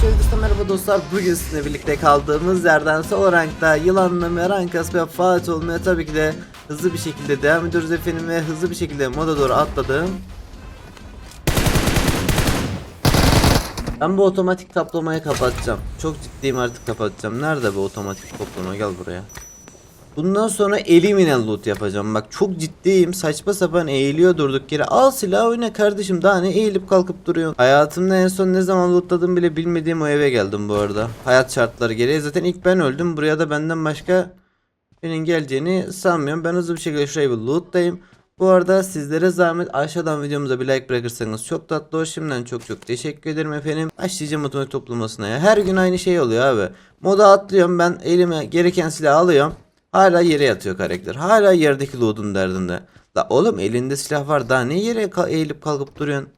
Şöyle merhaba dostlar. Bugün sizinle birlikte kaldığımız yerden sol rankta yılanlamaya, rank kasmaya, Fatih olmaya tabii ki de hızlı bir şekilde devam ediyoruz efendim ve hızlı bir şekilde moda doğru atladım. Ben bu otomatik kaplamayı kapatacağım. Çok ciddiyim artık kapatacağım. Nerede bu otomatik toplama? Gel buraya. Bundan sonra elimine loot yapacağım. Bak çok ciddiyim. Saçma sapan eğiliyor durduk yere. Al silah oyna kardeşim. Daha ne eğilip kalkıp duruyorsun. Hayatımda en son ne zaman lootladım bile bilmediğim o eve geldim bu arada. Hayat şartları gereği. Zaten ilk ben öldüm. Buraya da benden başka birinin geleceğini sanmıyorum. Ben hızlı bir şekilde şurayı bir lootlayayım. Bu arada sizlere zahmet aşağıdan videomuza bir like bırakırsanız çok tatlı olur. Şimdiden çok çok teşekkür ederim efendim. Başlayacağım otomatik toplamasına ya. Her gün aynı şey oluyor abi. Moda atlıyorum ben elime gereken silahı alıyorum. Hala yere yatıyor karakter. Hala yerdeki loot'un derdinde. La oğlum elinde silah var daha ne yere eğilip kalkıp duruyorsun?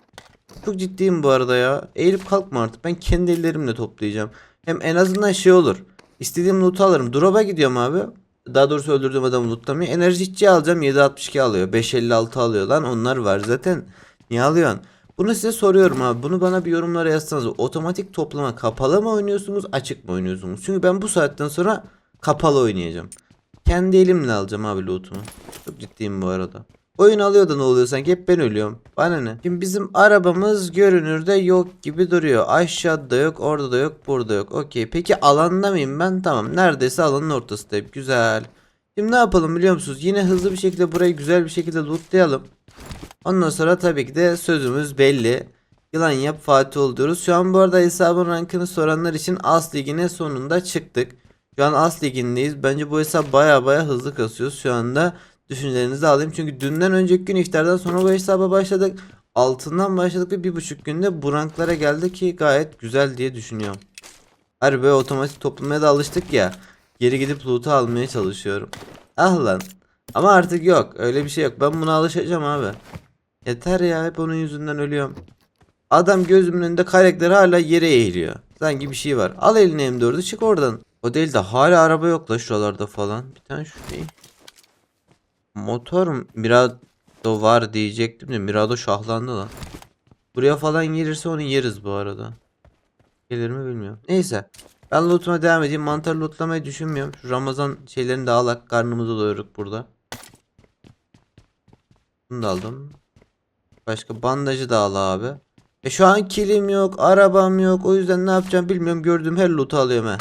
Çok ciddiyim bu arada ya. Eğilip kalkma artık. Ben kendi ellerimle toplayacağım. Hem en azından şey olur. İstediğim loot'u alırım. Drop'a gidiyorum abi. Daha doğrusu öldürdüğüm adamı lootlamıyor. Enerjitçi alacağım 7.62 alıyor. 5.56 alıyor lan onlar var zaten. Niye alıyorsun? Bunu size soruyorum abi. Bunu bana bir yorumlara yazsanız. Otomatik toplama kapalı mı oynuyorsunuz açık mı oynuyorsunuz? Çünkü ben bu saatten sonra kapalı oynayacağım. Kendi elimle alacağım abi lootumu. Çok ciddiyim bu arada. Oyun alıyor da ne oluyor sanki hep ben ölüyorum. Bana ne? Şimdi bizim arabamız görünürde yok gibi duruyor. Aşağıda yok, orada da yok, burada yok. Okey. Peki alanda mıyım ben? Tamam. Neredeyse alanın ortasındayım. Güzel. Şimdi ne yapalım biliyor musunuz? Yine hızlı bir şekilde burayı güzel bir şekilde lootlayalım. Ondan sonra tabii ki de sözümüz belli. Yılan yap Fatih ol diyoruz. Şu an bu arada hesabın rankını soranlar için As Ligi'ne sonunda çıktık. Şu an As Ligi'ndeyiz. Bence bu hesap baya baya hızlı kasıyoruz. Şu anda düşüncelerinizi alayım. Çünkü dünden önceki gün iftardan sonra bu hesaba başladık. Altından başladık ve bir buçuk günde bu ranklara geldi ki gayet güzel diye düşünüyorum. Harbi böyle otomatik toplamaya da alıştık ya. Geri gidip loot'u almaya çalışıyorum. Ah lan. Ama artık yok. Öyle bir şey yok. Ben buna alışacağım abi. Yeter ya hep onun yüzünden ölüyorum. Adam gözümün önünde karakter hala yere eğiliyor. Sanki bir şey var. Al eline M4'ü çık oradan. O değil de hala araba yok la şuralarda falan. Bir tane şu değil. Motor? Mirado var diyecektim de Mirado şahlandı lan. Buraya falan gelirse onu yeriz bu arada. Gelir mi bilmiyorum. Neyse. Ben lootuma devam edeyim. Mantar lootlamayı düşünmüyorum. Şu Ramazan şeylerini de alak. Karnımızı doyurduk burada. Bunu da aldım. Başka bandajı da al abi. E şu an kilim yok, arabam yok. O yüzden ne yapacağım bilmiyorum. Gördüğüm her loot'u alıyorum he.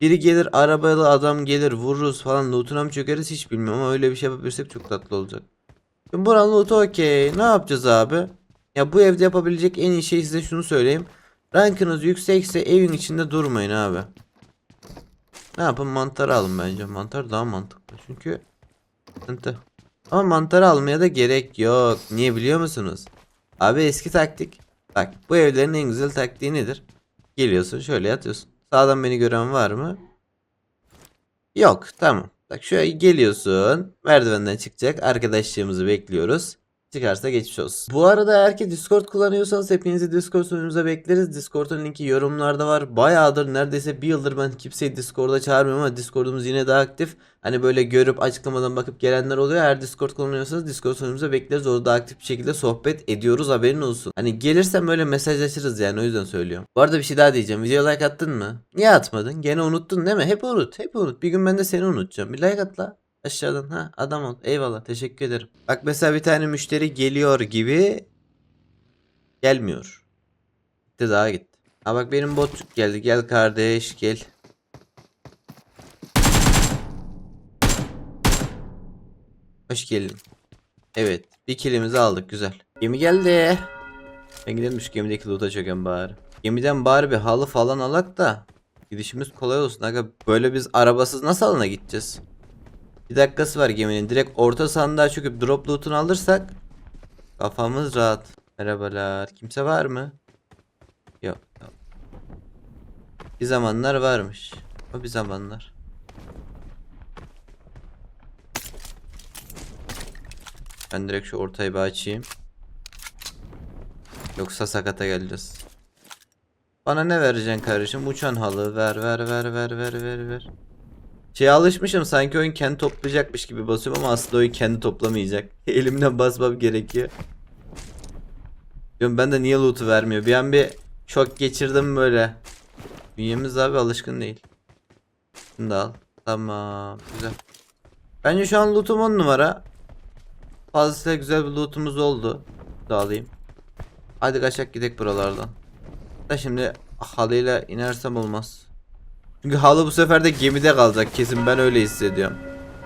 Biri gelir arabalı adam gelir vururuz falan loot'una mı çökeriz hiç bilmiyorum ama öyle bir şey yapabilirsek çok tatlı olacak. Şimdi buranın loot'u okey. Ne yapacağız abi? Ya bu evde yapabilecek en iyi şey size şunu söyleyeyim. Rankınız yüksekse evin içinde durmayın abi. Ne yapın mantarı alın bence. Mantar daha mantıklı çünkü. Ama mantarı almaya da gerek yok. Niye biliyor musunuz? Abi eski taktik. Bak bu evlerin en güzel taktiği nedir? Geliyorsun şöyle yatıyorsun. Sağdan beni gören var mı? Yok tamam. Bak şöyle geliyorsun. Merdivenden çıkacak. Arkadaşlığımızı bekliyoruz. Çıkarsa geçmiş olsun. Bu arada eğer ki Discord kullanıyorsanız hepinizi Discord sunucumuza bekleriz. Discord'un linki yorumlarda var. Bayağıdır neredeyse bir yıldır ben kimseyi Discord'a çağırmıyorum ama Discord'umuz yine daha aktif. Hani böyle görüp açıklamadan bakıp gelenler oluyor. Eğer Discord kullanıyorsanız Discord sunucumuza bekleriz. Orada aktif bir şekilde sohbet ediyoruz haberin olsun. Hani gelirsem böyle mesajlaşırız yani o yüzden söylüyorum. Bu arada bir şey daha diyeceğim. Video like attın mı? Niye atmadın? Gene unuttun değil mi? Hep unut. Hep unut. Bir gün ben de seni unutacağım. Bir like at la. Aşağıdan ha adam ol. Eyvallah teşekkür ederim. Bak mesela bir tane müşteri geliyor gibi gelmiyor. Gitti daha gitti. Ha bak benim botçuk geldi. Gel kardeş gel. Hoş geldin. Evet. Bir kilimizi aldık güzel. Gemi geldi. Ben gidelim şu gemideki loot'a çöken bari. Gemiden bari bir halı falan alak da. Gidişimiz kolay olsun. Aga böyle biz arabasız nasıl alana gideceğiz? Bir dakikası var geminin. Direkt orta sandığa çöküp drop loot'unu alırsak kafamız rahat. Merhabalar. Kimse var mı? Yok. yok. Bir zamanlar varmış. O bir zamanlar. Ben direkt şu ortayı bir açayım. Yoksa sakata geleceğiz. Bana ne vereceksin kardeşim? Uçan halı ver ver ver ver ver ver ver. Şeye alışmışım sanki oyun kendi toplayacakmış gibi basıyorum ama aslında oyun kendi toplamayacak. Elimden basmam gerekiyor. Diyorum ben niye loot'u vermiyor? Bir an bir Şok geçirdim böyle. Bünyemiz abi alışkın değil. Şunu da al. Tamam. Güzel. Bence şu an lootum 10 numara. Fazlasıyla güzel bir lootumuz oldu. Da alayım. Hadi kaçak gidek buralardan. Da şimdi halıyla inersem olmaz. Çünkü halı bu sefer de gemide kalacak kesin ben öyle hissediyorum.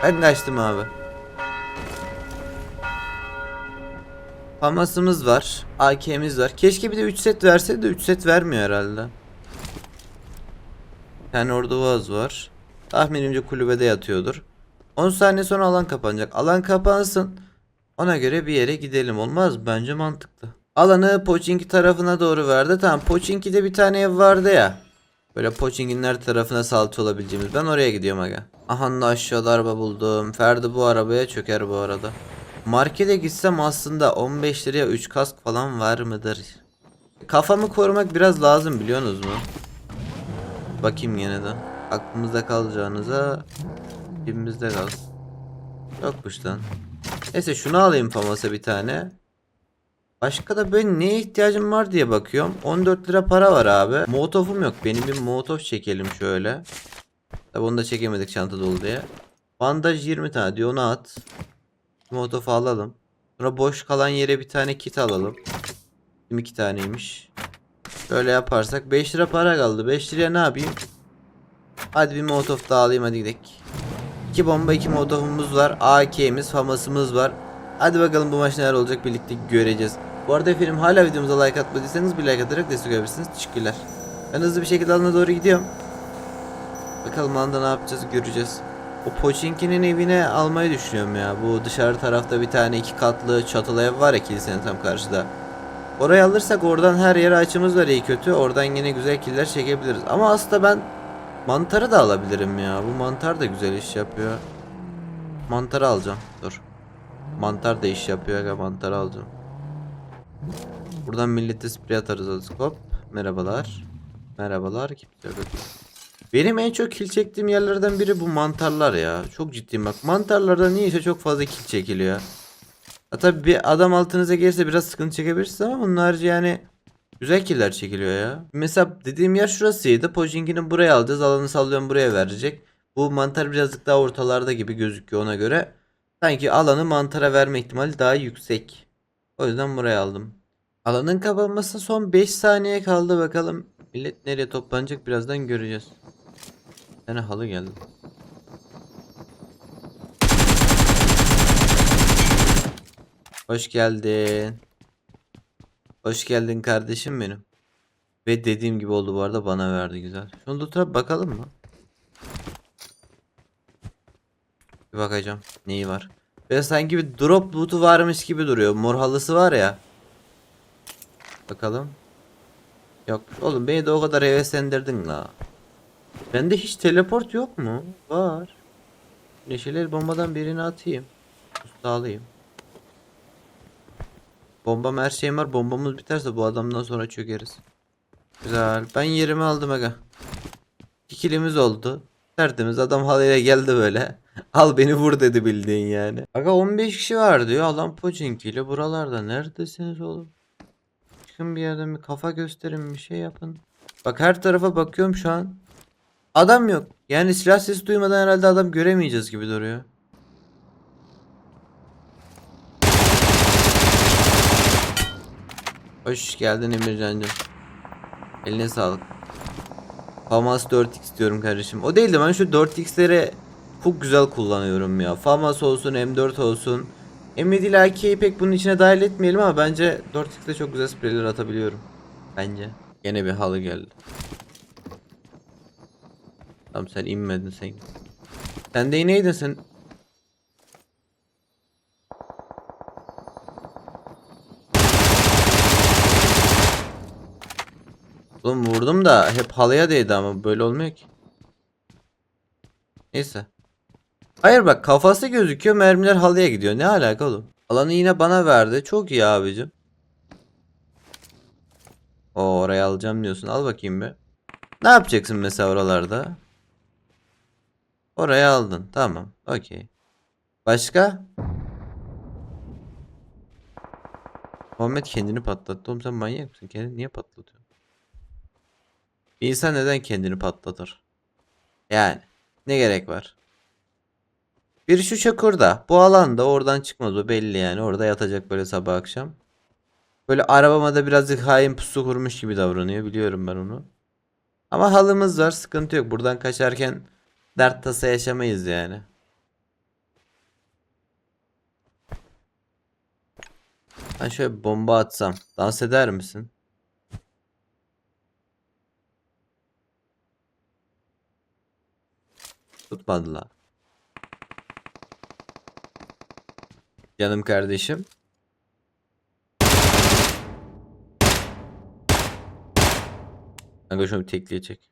Ben kaçtım abi. Famasımız var. AK'miz var. Keşke bir de 3 set verse de 3 set vermiyor herhalde. Yani orada vaz var. Tahminimce kulübede yatıyordur. 10 saniye sonra alan kapanacak. Alan kapansın. Ona göre bir yere gidelim olmaz? Bence mantıklı. Alanı Pochinki tarafına doğru verdi. Tamam Pochinki'de bir tane ev vardı ya. Böyle Pochinki'nin her tarafına salça olabileceğimiz. Ben oraya gidiyorum aga. Aha da aşağıda araba buldum. Ferdi bu arabaya çöker bu arada. Markete gitsem aslında 15 liraya 3 kask falan var mıdır? Kafamı korumak biraz lazım biliyorsunuz mu? Bakayım yine de. Aklımızda kalacağınıza cebimizde kalsın. Yokmuş lan. Neyse şunu alayım Famas'a bir tane. Başka da böyle neye ihtiyacım var diye bakıyorum. 14 lira para var abi. Molotof'um yok. Benim bir molotof çekelim şöyle. Tabi onu da çekemedik çanta dolu diye. Bandaj 20 tane diyor onu at. Molotof'u alalım. Sonra boş kalan yere bir tane kit alalım. 22 taneymiş. Böyle yaparsak 5 lira para kaldı. 5 liraya ne yapayım? Hadi bir molotof daha alayım hadi gidelim. 2 bomba 2 molotofumuz var. AK'miz, famasımız var. Hadi bakalım bu maç neler olacak birlikte göreceğiz. Bu arada efendim hala videomuza like atmadıysanız bir like atarak destek olabilirsiniz. Teşekkürler. Ben hızlı bir şekilde alana doğru gidiyorum. Bakalım alanda ne yapacağız göreceğiz. O Pochinki'nin evine almayı düşünüyorum ya. Bu dışarı tarafta bir tane iki katlı çatılı ev var ya kilisenin tam karşıda. Orayı alırsak oradan her yere açımız var iyi kötü. Oradan yine güzel killer çekebiliriz. Ama aslında ben mantarı da alabilirim ya. Bu mantar da güzel iş yapıyor. Mantarı alacağım. Dur. Mantar da iş yapıyor mantarı alacağım. Buradan millete sprey atarız hop. Merhabalar. Merhabalar. Benim en çok kill çektiğim yerlerden biri bu mantarlar ya. Çok ciddiyim bak. Mantarlarda niyeyse çok fazla kill çekiliyor. Ha tabi bir adam altınıza gelirse biraz sıkıntı çekebilirsiniz ama bunun yani güzel killer çekiliyor ya. Mesela dediğim yer şurasıydı. Pochinki'ni buraya alacağız. Alanı sallıyorum buraya verecek. Bu mantar birazcık daha ortalarda gibi gözüküyor ona göre. Sanki alanı mantara verme ihtimali daha yüksek. O yüzden buraya aldım. Alanın kapanmasına son 5 saniye kaldı bakalım. Millet nereye toplanacak birazdan göreceğiz. Bir halı geldi. Hoş geldin. Hoş geldin kardeşim benim. Ve dediğim gibi oldu bu arada bana verdi güzel. Şunu loot'a bakalım mı? Bir bakacağım. Neyi var? Ve sanki bir drop loot'u varmış gibi duruyor. Mor halısı var ya. Bakalım. Yok. Oğlum beni de o kadar heveslendirdin la. Bende hiç teleport yok mu? Var. Neşeli bombadan birini atayım. Usta. Bombam her şeyim var. Bombamız biterse bu adamdan sonra çökeriz. Güzel. Ben yerimi aldım aga. İkilimiz oldu. Tertemiz adam halıyla geldi böyle. Al beni vur dedi bildiğin yani. Aga 15 kişi var diyor. Alan Pochinki ile buralarda. Neredesiniz oğlum? Çıkın bir yerden bir kafa gösterin bir şey yapın. Bak her tarafa bakıyorum şu an. Adam yok. Yani silah sesi duymadan herhalde adam göremeyeceğiz gibi duruyor. Hoş geldin Emircan'cım. Eline sağlık. Famas 4x diyorum kardeşim. O değil de ben şu 4x'leri çok güzel kullanıyorum ya. Famas olsun, M4 olsun. M7 ile AK'yi pek bunun içine dahil etmeyelim ama bence 4x'te çok güzel spreyler atabiliyorum. Bence. Yine bir halı geldi. Tamam sen inmedin sen. Sen de ineydin sen. Oğlum vurdum da hep halıya değdi ama böyle olmuyor ki. Neyse. Hayır bak kafası gözüküyor mermiler halıya gidiyor. Ne alaka oğlum? Alanı yine bana verdi. Çok iyi abicim. O oraya alacağım diyorsun. Al bakayım bir. Ne yapacaksın mesela oralarda? Oraya aldın. Tamam. Okey. Başka? Muhammed kendini patlattı. Oğlum sen manyak mısın? Kendini niye patlatıyorsun? Bir insan neden kendini patlatır? Yani ne gerek var? Bir şu çukurda. Bu alanda oradan çıkmaz o belli yani. Orada yatacak böyle sabah akşam. Böyle arabama da birazcık hain pusu kurmuş gibi davranıyor. Biliyorum ben onu. Ama halımız var. Sıkıntı yok. Buradan kaçarken dert tasa yaşamayız yani. Ben şöyle bomba atsam. Dans eder misin? Tutmadı Canım kardeşim. Kanka şunu bir tekliye çek.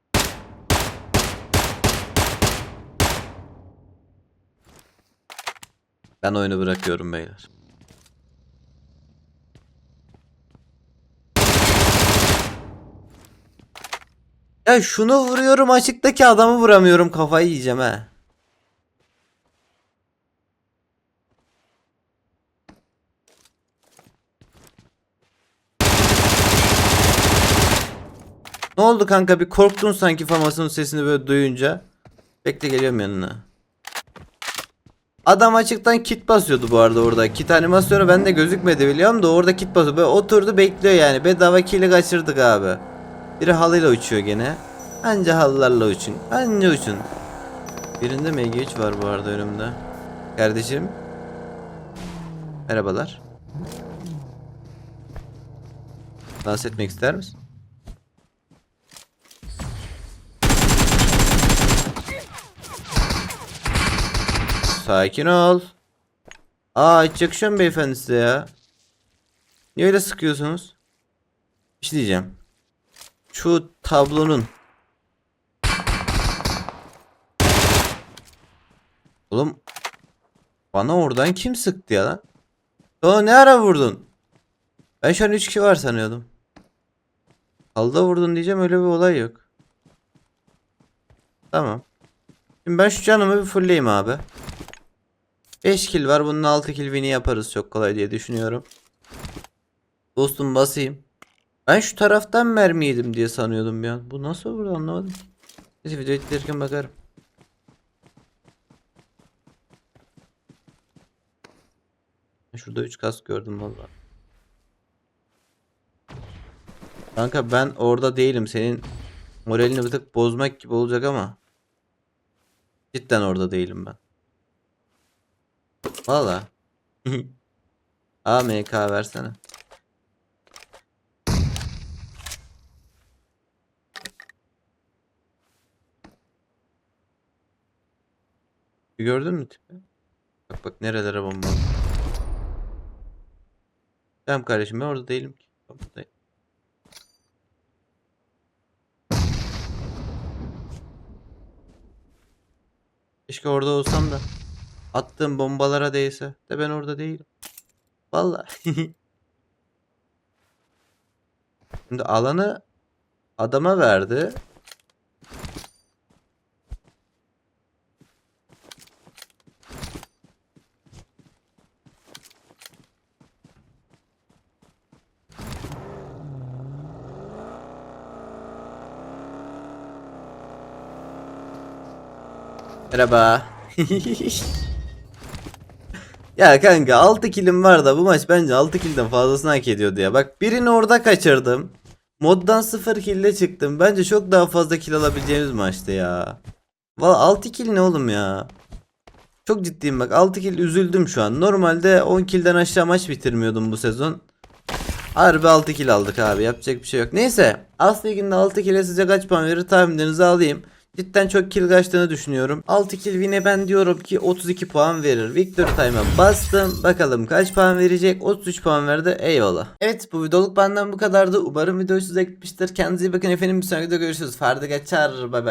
Ben oyunu bırakıyorum beyler. Ya şunu vuruyorum açıktaki adamı vuramıyorum kafayı yiyeceğim ha. Ne oldu kanka bir korktun sanki famasının sesini böyle duyunca. Bekle geliyorum yanına. Adam açıktan kit basıyordu bu arada orada. Kit animasyonu bende gözükmedi biliyorum da orada kit basıyor. Böyle oturdu bekliyor yani. Bedava kili kaçırdık abi. Biri halıyla uçuyor gene. Anca halılarla uçun. Anca uçun. Birinde MG3 var bu arada önümde. Kardeşim. Merhabalar. Dans etmek ister misin? Sakin ol. Aa hiç yakışıyor mu beyefendi size ya? Niye öyle sıkıyorsunuz? Bir şey diyeceğim. Şu tablonun Oğlum bana oradan kim sıktı ya lan? O ne ara vurdun? Ben şu an 3 kişi var sanıyordum. Halda vurdun diyeceğim öyle bir olay yok. Tamam. Şimdi ben şu canımı bir fullleyeyim abi. 5 kill var. Bunun 6 kill win'i yaparız çok kolay diye düşünüyorum. Dostum basayım. Ben şu taraftan mermi yedim diye sanıyordum bir an. Bu nasıl vurdu anlamadım. Neyse video editlerken bakarım. Şurada 3 kas gördüm valla. Kanka ben orada değilim. Senin moralini bir tık bozmak gibi olacak ama. Cidden orada değilim ben. Valla. AMK versene. Gördün mü tipi? Bak bak nerelere bomba. Tamam kardeşim ben orada değilim ki. Buradayım. Keşke orada olsam da attığım bombalara değse de ben orada değilim. Vallahi. Şimdi alanı adama verdi. Merhaba. ya kanka 6 kilim var da bu maç bence 6 kilden fazlasını hak ediyordu ya. Bak birini orada kaçırdım. Moddan 0 kille çıktım. Bence çok daha fazla kill alabileceğimiz maçtı ya. Valla 6 kill ne oğlum ya? Çok ciddiyim bak 6 kill üzüldüm şu an. Normalde 10 killden aşağı maç bitirmiyordum bu sezon. Harbi 6 kill aldık abi yapacak bir şey yok. Neyse As Ligi'nde 6 kill'e size kaç puan verir tahminlerinizi alayım. Cidden çok kill kaçtığını düşünüyorum. 6 kill win'e ben diyorum ki 32 puan verir. Victory Time'a bastım. Bakalım kaç puan verecek? 33 puan verdi. Eyvallah. Evet bu videoluk benden bu kadardı. Umarım video size gitmiştir. Kendinize iyi bakın efendim. Bir sonraki videoda görüşürüz. Ferdi geçer. Bay bay.